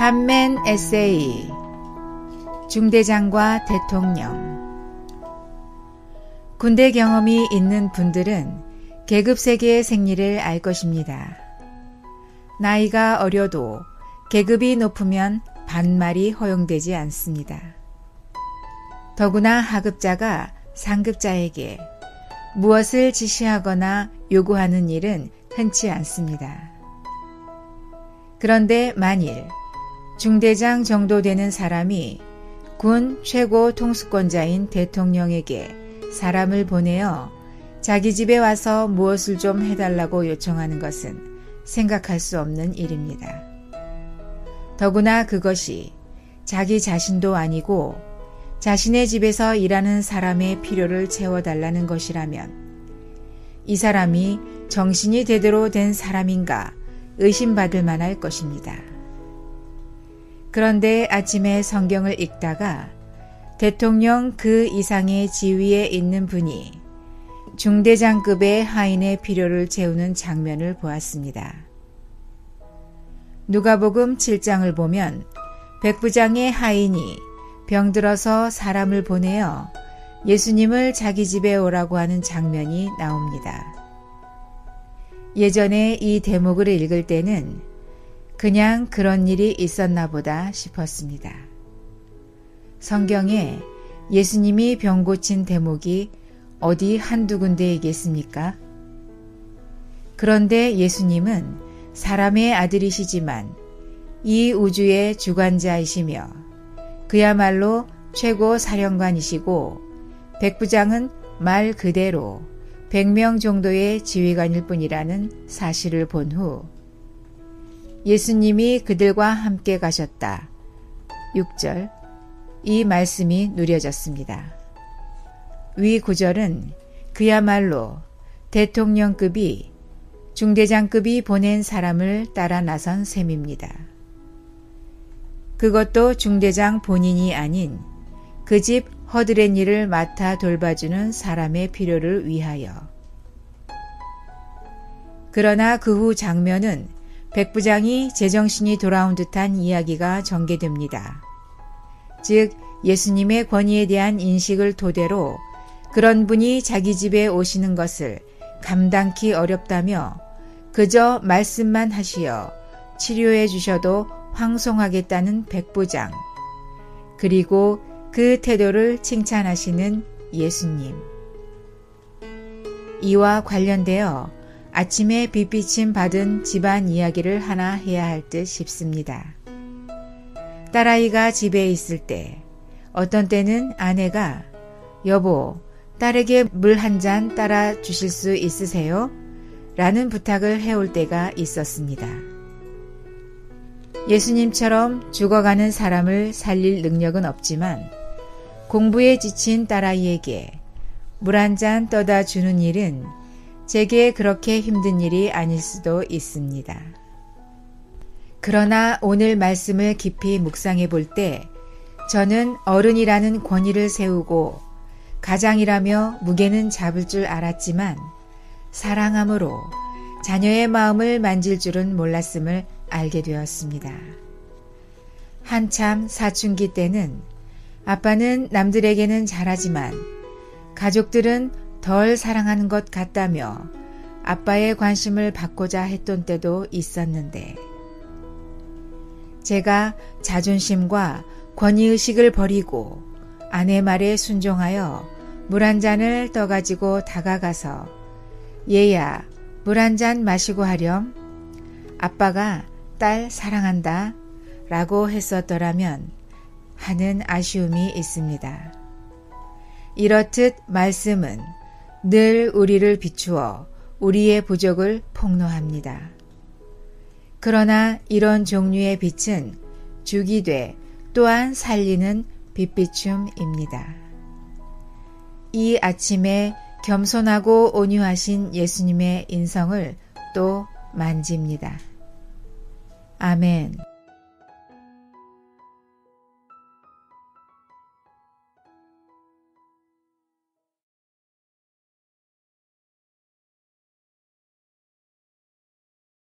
간맨 에세이 중대장과 대통령 군대 경험이 있는 분들은 계급 세계의 생리를 알 것입니다. 나이가 어려도 계급이 높으면 반말이 허용되지 않습니다. 더구나 하급자가 상급자에게 무엇을 지시하거나 요구하는 일은 흔치 않습니다. 그런데 만일 중대장 정도 되는 사람이 군 최고 통수권자인 대통령에게 사람을 보내어 자기 집에 와서 무엇을 좀 해달라고 요청하는 것은 생각할 수 없는 일입니다. 더구나 그것이 자기 자신도 아니고 자신의 집에서 일하는 사람의 필요를 채워달라는 것이라면 이 사람이 정신이 제대로 된 사람인가 의심받을 만할 것입니다. 그런데 아침에 성경을 읽다가 대통령 그 이상의 지위에 있는 분이 중대장급의 하인의 필요를 채우는 장면을 보았습니다. 누가복음 7장을 보면 백부장의 하인이 병들어서 사람을 보내어 예수님을 자기 집에 오라고 하는 장면이 나옵니다. 예전에 이 대목을 읽을 때는 그냥 그런 일이 있었나 보다 싶었습니다. 성경에 예수님이 병 고친 대목이 어디 한두 군데 있겠습니까? 그런데 예수님은 사람의 아들이시지만 이 우주의 주관자이시며 그야말로 최고 사령관이시고 백부장은 말 그대로 100명 정도의 지휘관일 뿐이라는 사실을 본후 예수님이 그들과 함께 가셨다. 6절 이 말씀이 누려졌습니다. 위 구절은 그야말로 대통령급이 중대장급이 보낸 사람을 따라 나선 셈입니다. 그것도 중대장 본인이 아닌 그 집 허드렛 일을 맡아 돌봐주는 사람의 필요를 위하여. 그러나 그 후 장면은 백 부장이 제정신이 돌아온 듯한 이야기가 전개됩니다. 즉, 예수님의 권위에 대한 인식을 토대로 그런 분이 자기 집에 오시는 것을 감당키 어렵다며 그저 말씀만 하시어 치료해 주셔도 황송하겠다는 백부장, 그리고 그 태도를 칭찬하시는 예수님. 이와 관련되어 아침에 빛비침 받은 집안 이야기를 하나 해야 할 듯 싶습니다. 딸아이가 집에 있을 때, 어떤 때는 아내가 여보, 딸에게 물 한 잔 따라 주실 수 있으세요? 라는 부탁을 해올 때가 있었습니다. 예수님처럼 죽어가는 사람을 살릴 능력은 없지만 공부에 지친 딸아이에게 물 한 잔 떠다 주는 일은 제게 그렇게 힘든 일이 아닐 수도 있습니다. 그러나 오늘 말씀을 깊이 묵상해 볼 때 저는 어른이라는 권위를 세우고 가장이라며 무게는 잡을 줄 알았지만 사랑함으로 자녀의 마음을 만질 줄은 몰랐음을 알게 되었습니다. 한참 사춘기 때는 아빠는 남들에게는 잘하지만 가족들은 덜 사랑하는 것 같다며 아빠의 관심을 받고자 했던 때도 있었는데 제가 자존심과 권위의식을 버리고 아내 말에 순종하여 물 한 잔을 떠가지고 다가가서 얘야 물 한 잔 마시고 하렴 아빠가 딸 사랑한다 라고 했었더라면 하는 아쉬움이 있습니다. 이렇듯 말씀은 늘 우리를 비추어 우리의 부족을 폭로합니다. 그러나 이런 종류의 빛은 돼 또한 살리는 빛비춤입니다. 이 아침에 겸손하고 온유하신 예수님의 인성을 또 만집니다. 아멘.